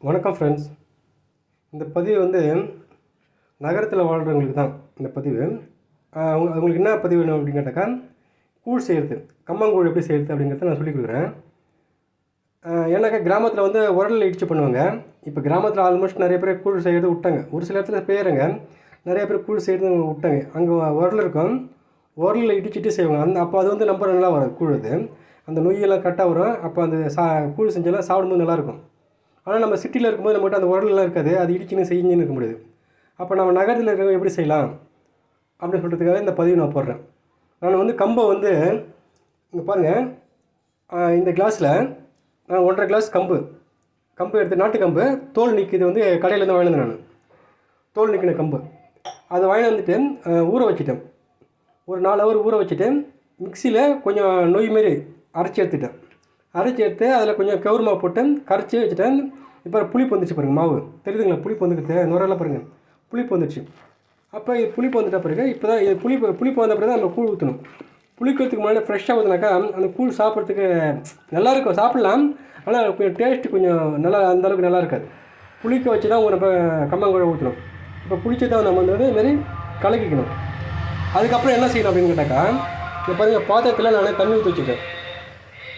வணக்கம் ஃப்ரெண்ட்ஸ் இந்த பதிவு வந்து நகரத்தில் வாழ்கிறவங்களுக்கு தான் இந்த பதிவு. அவங்க- அவங்களுக்கு என்ன பதிவு வேணும் அப்படின்னு கேட்டாக்கா கூழ் செய்கிறது கம்மங்கூழ் எப்படி செய்கிறது அப்படிங்கிறத நான் சொல்லிக் கொடுக்குறேன். ஏன்னாக்கா கிராமத்தில் வந்து உரலில் இடிச்சு பண்ணுவாங்க. இப்போ கிராமத்தில் ஆல்மோஸ்ட் நிறைய பேர் கூழ் செய்கிறது விட்டாங்க. ஒரு சில இடத்துல பேருங்க நிறைய பேர் கூழ் செய்கிறது விட்டாங்க. அங்கே உரல் இருக்கும். உரலில் இடிச்சிட்டு செய்வாங்க. அந்த அப்போ அது வந்து நம்ப நல்லா வரும் கூழ் அது. அந்த நொய்யெல்லாம் கரெக்டாக வரும். அப்போ அந்த சா கூழ் செஞ்செல்லாம் சாப்பிடும்போது நல்லாயிருக்கும் ஆனால் நம்ம சிட்டியில் இருக்கும்போது நம்மகிட்ட அந்த உரல்லாம் இருக்காது. அது இடிச்சுன்னு செய்யுன்னு இருக்க முடியாது அப்போ நம்ம நகரத்தில் இருக்கிறவங்க எப்படி செய்யலாம்? அப்படின்னு சொல்கிறதுக்காக இந்த பதிவு நான் போடுறேன். நான் வந்து கம்பை வந்து இங்கே பாருங்கள் இந்த கிளாஸில் நான் ஒன்றரை கிளாஸ் கம்பு. கம்பு எடுத்து நாட்டு கம்பு. தோல் நிற்கிது வந்து கடையிலேருந்து வாங்கினது நான். தோல் நிற்கின கம்பு. அதை வாங்கி வந்துட்டு ஊற வச்சுட்டேன். ஒரு நாலு ஹவர் ஊற வச்சுட்டு மிக்சியில் கொஞ்சம் நொய் மாரி அரைச்சி எடுத்துட்டேன். அரைச்சி எடுத்து அதில் கொஞ்சம் கவுரு மாவு போட்டு கரைச்சி வச்சுட்டேன். இப்போ புளிப்பு வந்துச்சு பாருங்கள் மாவு. தெரியுதுங்களா? புளிப்பு வந்துக்கிட்டு நுரெல்லாம் பாருங்கள் புளிப்பு வந்துடுச்சு அப்போ இது புளிப்பு வந்துட்ட பிறகு இப்போ தான் இது புளிப்பு புளிப்பு வந்த பிறகு தான் நம்ம கூழ் ஊற்றணும் புளிக்கிறதுக்கு முன்னாடி ஃப்ரெஷ்ஷாக ஊற்றினாக்கா அந்த கூழ் சாப்பிட்றதுக்கு நல்லா இருக்கும். சாப்பிட்லாம். ஆனால் கொஞ்சம் டேஸ்ட்டு கொஞ்சம் நல்லா அந்த அளவுக்கு நல்லா இருக்காது. புளிக்க வச்சு தான் நம்ம கம்மங்கூழ ஊற்றணும் இப்போ புளிச்சதை நம்ம வந்து இதுமாரி கலக்கிக்கணும். அதுக்கப்புறம் என்ன செய்யணும் அப்படின்னு கேட்டாக்கா இப்போ பாருங்கள் பாத்திரத்தில் நான் தண்ணி ஊற்றி வச்சுருக்கேன்.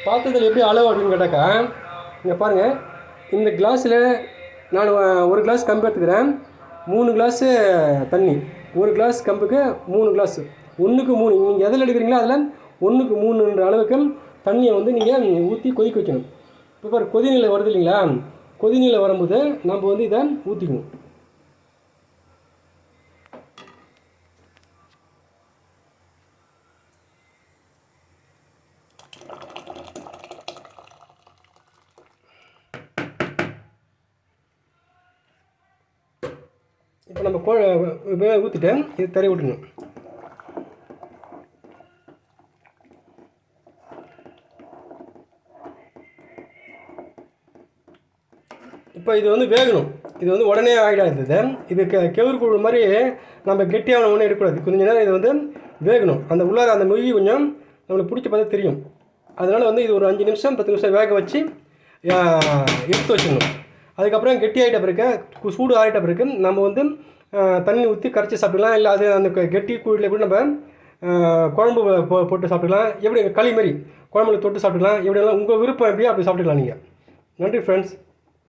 பாத்திரத்தில் எப்படி அளவு அப்படின்னு கேட்டாக்கா இங்கே பாருங்கள் இந்த கிளாஸில் நான் ஒரு கிளாஸ் கம்பு எடுத்துக்கிறேன். மூணு கிளாஸு தண்ணி. ஒரு கிளாஸ் கம்புக்கு மூணு கிளாஸு ஒன்றுக்கு மூணு. நீங்கள் எதில் எடுக்கிறீங்களோ அதில் ஒன்றுக்கு மூணுன்ற அளவுக்கு தண்ணியை வந்து நீங்கள் ஊற்றி கொதிக்க வைக்கணும். இப்போ பாரு கொதிநிலை வருது இல்லைங்களா? கொதிநிலை வரும்போது நம்ம வந்து இதை ஊற்றிக்கணும் இப்போ நம்ம கோ வேக ஊற்றிட்டு இது தறி விட்டுணும் இப்போ இது வந்து வேகணும். இது வந்து உடனே ஆகிடாது இது இது க கெவுரு குழு மாதிரி நம்ம கெட்டியான ஒன்றும் எடுக்கக்கூடாது. கொஞ்சம் நேரம் இது வந்து வேகணும். அந்த உள்ளார அந்த நொய் கொஞ்சம் நம்மளுக்கு பிடிச்ச பார்த்தா தெரியும். அதனால் வந்து இது ஒரு அஞ்சு நிமிஷம் பத்து நிமிஷம் வேக வச்சு எடுத்து வச்சிடணும். அதுக்கப்புறம் கெட்டி ஆகிட்ட பிறகு சூடு ஆகிட்ட பிறகு நம்ம வந்து தண்ணி ஊற்றி கரைச்சி சாப்பிடலாம் இல்லை அது அந்த கெட்டி கூழில் கூட நம்ம குழம்பு போ போட்டு சாப்பிட்டுக்கலாம். எப்படி களி மாதிரி குழம்புல தொட்டு சாப்பிட்டுக்கலாம். எல்லாம் உங்கள் விருப்பம் எப்படியோ அப்படி சாப்பிட்டுக்கலாம் நீங்கள் நன்றி ஃப்ரெண்ட்ஸ்